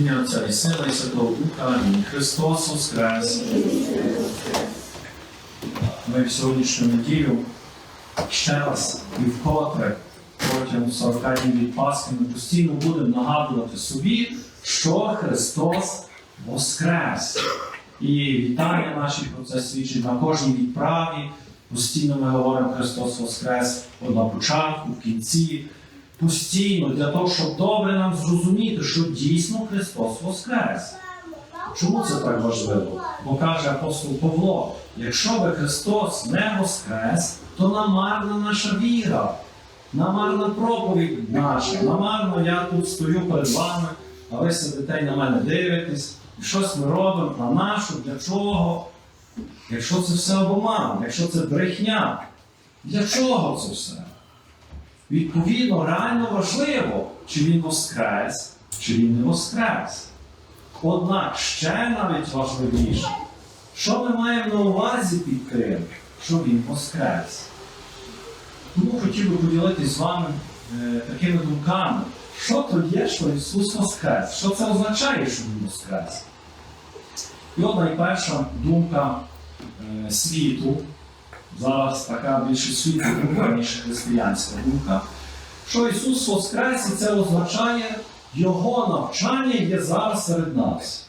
Ім'я Отця і Сина і Святого Духа. Амінь. Христос Воскрес! Ми в сьогоднішню неділю ще раз і вкотре протягом 40 днів від Пасхи ми постійно будемо нагадувати собі, що Христос Воскрес. І вітання наші про це свідчить на кожній відправі. Постійно ми говоримо Христос Воскрес на початку, в кінці. Постійно для того, щоб добре нам зрозуміти, що дійсно Христос Воскрес. Чому це так важливо? Бо каже апостол Павло: якщо би Христос не воскрес, то намарна наша віра, намарна проповідь наша, намарно я тут стою перед вами, а ви сидите на мене дивитесь, і щось ми робимо, а нашу, для чого? Якщо це все обман, якщо це брехня, для чого це все? Відповідно, реально важливо, чи він воскрес, чи він не воскрес. Однак ще навіть важливіше, що ми маємо на увазі під тим, що він воскрес. Тому хотів би поділитися з вами е, такими думками, що то є, що Ісус Воскрес, що це означає, що Він Воскрес. І от найперша думка е, світу, зараз така більше світу думка, ніж християнська думка, що Ісус Воскрес, і це означає, Його навчання є зараз серед нас.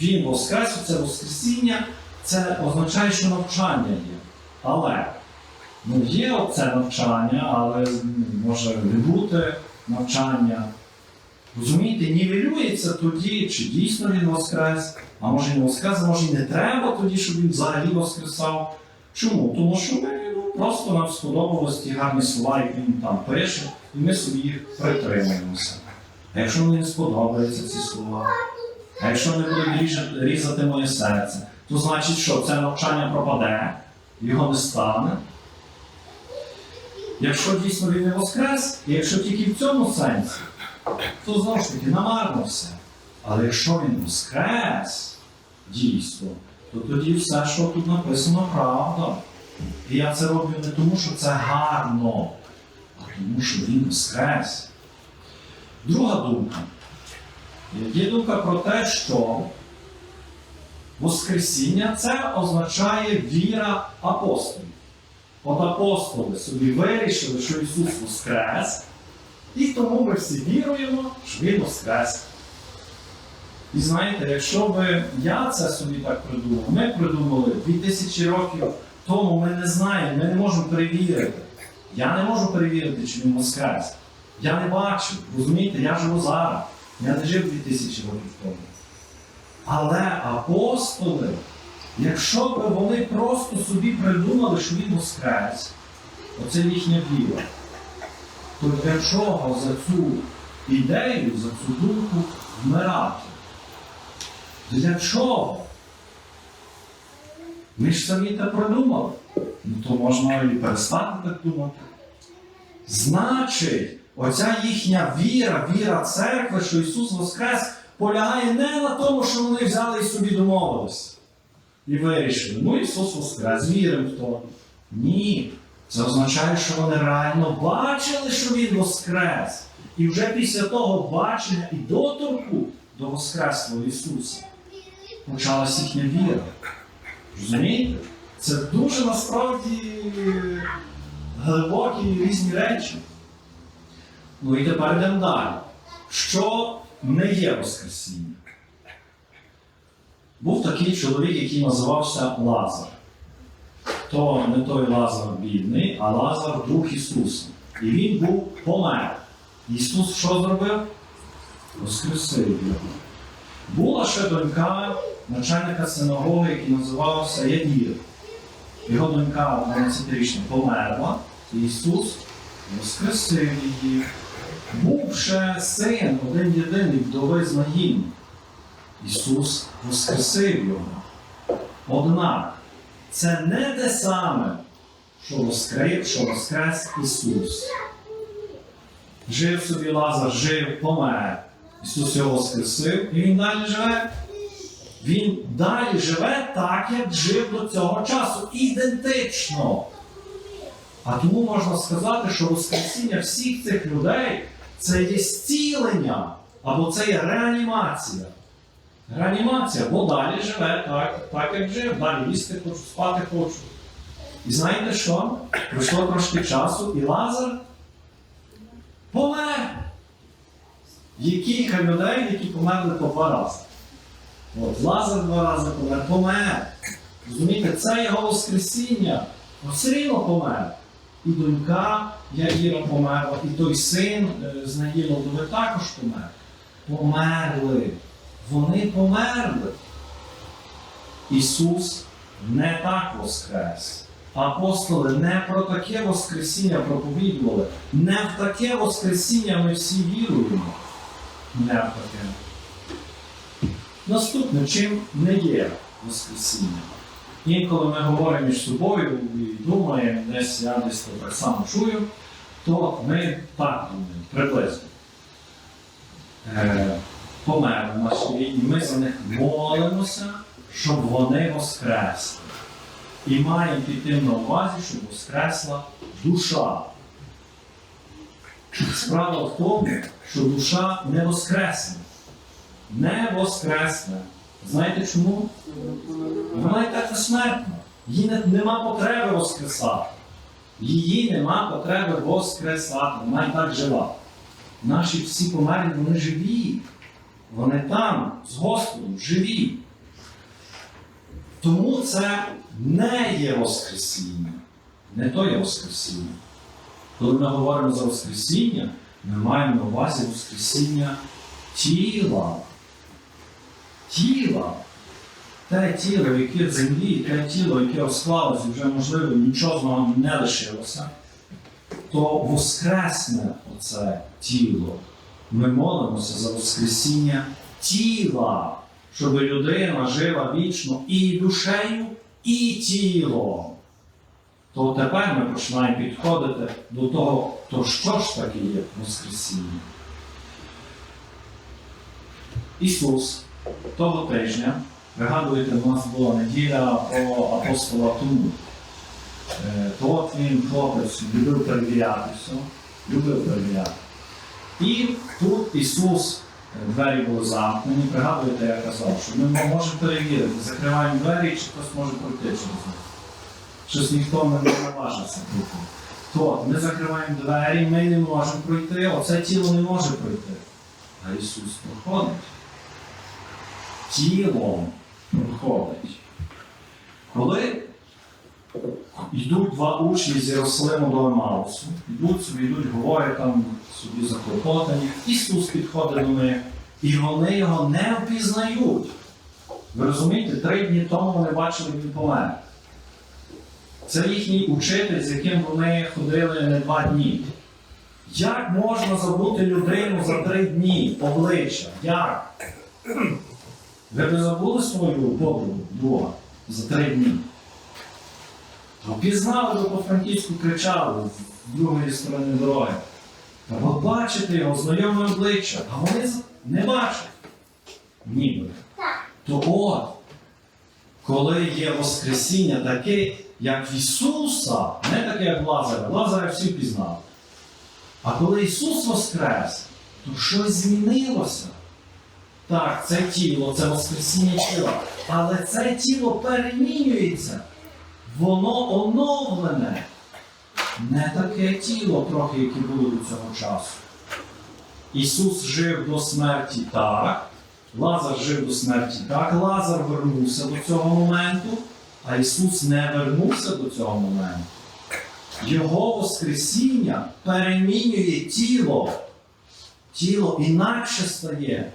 Він Воскрес, це Воскресіння, це означає, що навчання є. Але ну, є оце навчання, але може не бути навчання. Розумієте, нівелюється тоді, чи дійсно він Воскрес, а може не Воскрес, а може і не треба тоді, щоб він взагалі Воскресав. Чому? Тому що ми ну, просто нам сподобалось ті гарні слова, які він там пише, і ми собі їх притримуємося. А якщо мені не сподобаються ці слова, а якщо буде ріжати- різати моє серце, то значить, що це навчання пропаде, його не стане. Якщо дійсно він не воскрес, і якщо тільки в цьому сенсі, то знову ж таки намарно все. Але якщо він воскрес, дійсно, то тоді все, що тут написано, правда. І я це роблю не тому, що це гарно, а тому, що він воскрес. Друга думка. Є думка про те, що Воскресіння це означає віра апостолів. От апостоли собі вирішили, що Ісус Воскрес, і тому ми всі віруємо, що Він Воскрес. І знаєте, якщо би я це собі так придумав, ми придумали 2000 років тому, ми не знаємо, ми не можемо перевірити. Я не можу перевірити, чи він Воскрес. Я не бачу, розумієте, я живу зараз. Я не жив 2000 років тому. Але апостоли, якщо б вони просто собі придумали, що він Воскрес, оце їхня віра, то для чого за цю ідею, за цю думку вмирати? Для чого? Ми ж самі те придумали. Ну то можна і перестати так думати. Значить, оця їхня віра, віра церкви, що Ісус Воскрес, полягає не на тому, що вони взяли і собі домовилися. І вирішили, ну Ісус Воскрес, віримо в то. Ні. Це означає, що вони реально бачили, що Він Воскрес. І вже після того бачення і доторку до Воскреслого Ісуса почалася їхня віра. Розумієте? Це дуже насправді глибокі і різні речі. Ну і тепер йдемо далі. Що не є Воскресіння? Був такий чоловік, який називався Лазар. То не той Лазар бідний, а Лазар друг Ісуса. І він був помер. Ісус що зробив? Воскресив його. Була ще донька начальника синагоги, який називався Ядір. Його донька 12-річна померла, і Ісус воскресив її. Був ще син, один єдиний вдови з Наїм. Ісус воскресив його. Однак це не те саме, що воскрес, що воскрес Ісус. Жив собі Лазар, жив, помер. Ісус його воскресив, і він далі живе. Він далі живе так, як жив до цього часу. Ідентично. А тому можна сказати, що Воскресіння всіх цих людей це є зцілення Або це є реанімація. Реанімація, бо далі живе так, так як жив, далі їсти хочу, спати хочу. І знаєте що? Пройшло трошки часу, і Лазар помер. Кілька людей, які померли по два рази. От, Лазар два рази помер, помер. Розумієте, це його Воскресіння. Все помер. І донька Яїра померла, і той син е, з Наїловдови також помер. Померли. Вони померли. Ісус не так воскрес. Апостоли не про таке Воскресіння проповідували. Не в таке Воскресіння ми всі віруємо. Не в таке. Наступне, чим не є Воскресіння? Інколи ми говоримо між собою і думаємо, десь я десь то так само чую, то ми так думаємо, приблизно. Померли наші і ми за них молимося, щоб вони воскресли. І маємо піти на увазі, щоб воскресла душа. Справа в тому, що душа не воскресне. Не воскресне. Знаєте чому? Вона і так смертна. Їй не, нема потреби воскресати. Її нема потреби воскресати. Вона і так жива. Наші всі померлі, вони живі. Вони там, з Господом, живі. Тому це не є Воскресіння. Не то є Воскресіння. Коли ми говоримо за Воскресіння, ми маємо на увазі Воскресіння тіла. Тіла. Те тіло, яке в землі, те тіло, яке осклалося, вже, можливо, нічого з нього не лишилося, то воскресне оце тіло. Ми молимося за Воскресіння тіла, щоб людина жила вічно і душею, і тілом. То тепер ми починаємо підходити до того, то що ж таке є Воскресіння. Ісус того тижня, пригадуєте, у нас була неділя про апостола Тому. Е, То от він хлопець любив перевіряти все, любив перевіряти. І тут Ісус, е, двері були замкнені, пригадуєте, я казав, що ми можемо перевірити, закриваємо двері, чи хтось може пройти через них. Щось ніхто не наважиться пройти. То ми закриваємо двері, ми не можемо пройти, оце тіло не може пройти. А Ісус проходить. Тілом проходить. Коли йдуть два учні з Єрусалиму до Емаусу, йдуть собі, йдуть, говорять там собі заклопотані, Ісус підходить до них, і вони його не впізнають. Ви розумієте, три дні тому вони бачили, він помер. Це їхній учитель, з яким вони ходили не два дні. Як можна забути людину за три дні обличчя? Як? Ви б забули свою подругу Бога за три дні? Впізнали ви по франківську кричали з другої сторони дороги. Та от бачите його, знайоме обличчя, а вони не бачать. Ніби. То от, коли є Воскресіння таке, як Ісуса, не таке, як Лазаря. Лазаря всі впізнали. А коли Ісус Воскрес, то щось змінилося. Так, це тіло, це Воскресіння тіла. Але це тіло перемінюється. Воно оновлене. Не таке тіло, трохи, яке було до цього часу. Ісус жив до смерті так, Лазар жив до смерті так, Лазар вернувся до цього моменту, а Ісус не вернувся до цього моменту. Його Воскресіння перемінює тіло. Тіло інакше стає.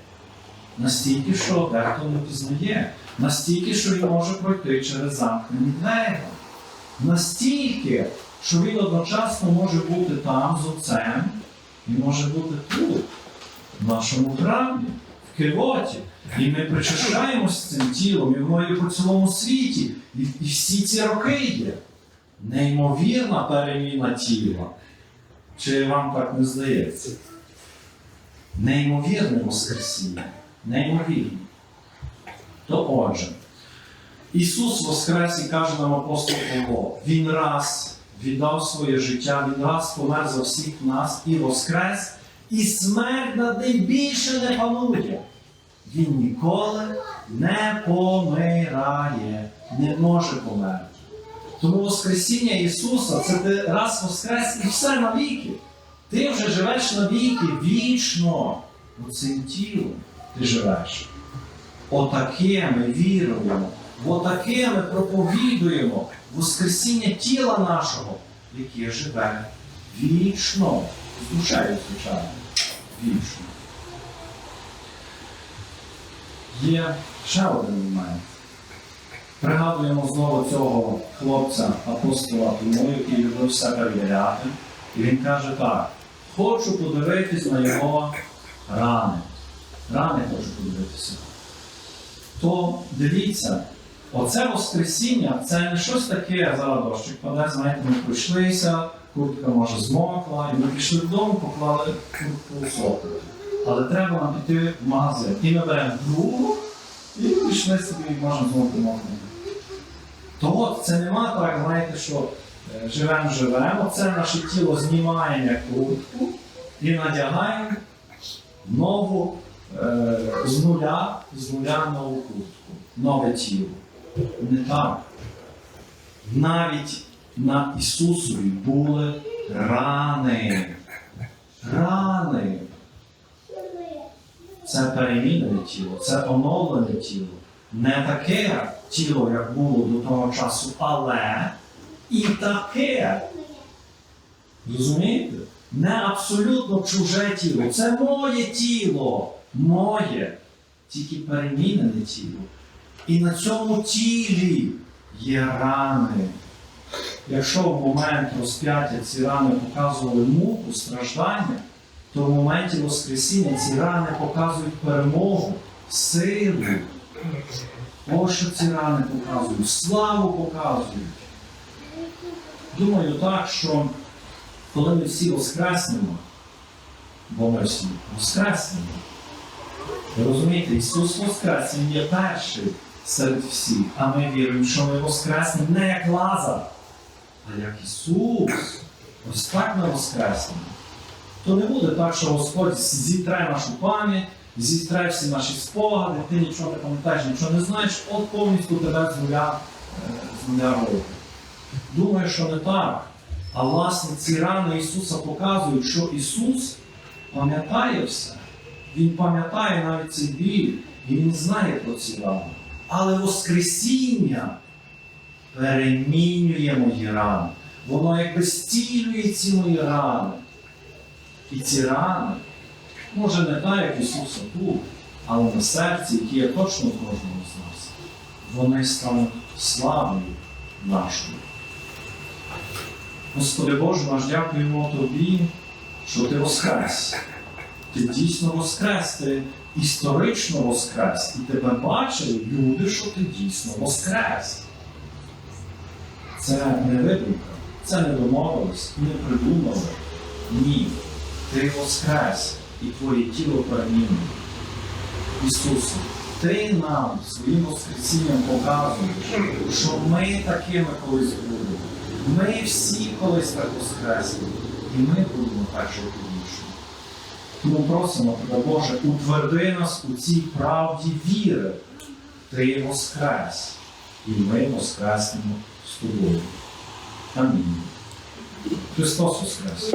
Настільки, що дехто не пізнає, настільки, що він може пройти через замкнені двері. Настільки, що він одночасно може бути там з отцем і може бути тут, в нашому храмі, в Кивоті. І ми причащаємося цим тілом, і воно є по цілому світі. І, і всі ці роки є. Неймовірна переміна тіла. Чи вам так не здається? Неймовірне Воскресіння. Неймовірне. То отже, Ісус Воскрес і каже нам апостол Павло, Він раз віддав своє життя, Він раз помер за всіх нас і Воскрес, і смерть над ним більше не панує. Він ніколи не помирає, не може померти. Тому Воскресіння Ісуса це ти раз воскрес і все навіки. Ти вже живеш навіки вічно. Оцим тілом ти живеш. Отаке ми віруємо, отаке ми проповідуємо Воскресіння тіла нашого, яке живе вічно. З душею, звичайно, вічно. Є ще один момент. Пригадуємо знову цього хлопця, апостола Тому, який любив все перевіряти. І він каже так: хочу подивитись на його рани. Рани хочу подивитися. То дивіться, оце Воскресіння це не щось таке, зараз дощик паде, знаєте, ми пройшлися, куртка може змокла, і ми пішли додому, поклали куртку сохнути. Але треба нам піти в магазин. І ми беремо другу і пішли собі, і можна знову мокнути. То от це нема так, знаєте, що е, живемо, живемо, це наше тіло знімаємо як куртку і надягаємо нову е, з нуля, з нуля нову куртку, нове тіло. Не так. Навіть на Ісусові були рани. Рани. Це перемінене тіло, це оновлене тіло. Не таке тіло, як було до того часу, але і таке. Розумієте? Не абсолютно чуже тіло. Це моє тіло. Моє. Тільки перемінене тіло. І на цьому тілі є рани. Якщо в момент розп'яття ці рани показували муку, страждання, то в моменті Воскресіння ці рани показують перемогу, силу. Ось що ці рани показують, славу показують. Думаю так, що коли ми всі воскреснемо, бо ми всі воскреснемо, ви розумієте, Ісус Воскрес, Він є перший серед всіх, а ми віримо, що ми воскреснемо не як Лазар, а як Ісус. Ось так ми воскреснемо. То не буде так, що Господь зітре нашу пам'ять, зітре всі наші спогади, ти нічого не пам'ятаєш, нічого не знаєш, от повністю тебе з нуля, е, робить. Думаю, що не так. А власне ці рани Ісуса показують, що Ісус пам'ятає все. Він пам'ятає навіть цей біль, і Він знає про ці рани. Але Воскресіння перемінює мої рани. Воно якби стілює ці мої рани. І ці рани, може не так, як Ісуса тут, але на серці, які є точно в кожному з нас, вони стануть славою нашою. Господи Боже, наш дякуємо Тобі, що Ти воскрес. Ти дійсно воскрес, ти історично воскрес. І тебе бачили люди, що ти дійсно воскрес. Це не видумка, це не домовились не придумали. Ні. Ти воскрес і твоє тіло перемінне. Ісусе, Ти нам своїм Воскресінням показуєш, що ми такими колись будемо. Ми всі колись так воскресли. І ми будемо так жити. Тому просимо тебе, Боже, утверди нас у цій правді віри. Ти воскрес. І ми воскреснемо з тобою. Амінь. Христос Воскрес!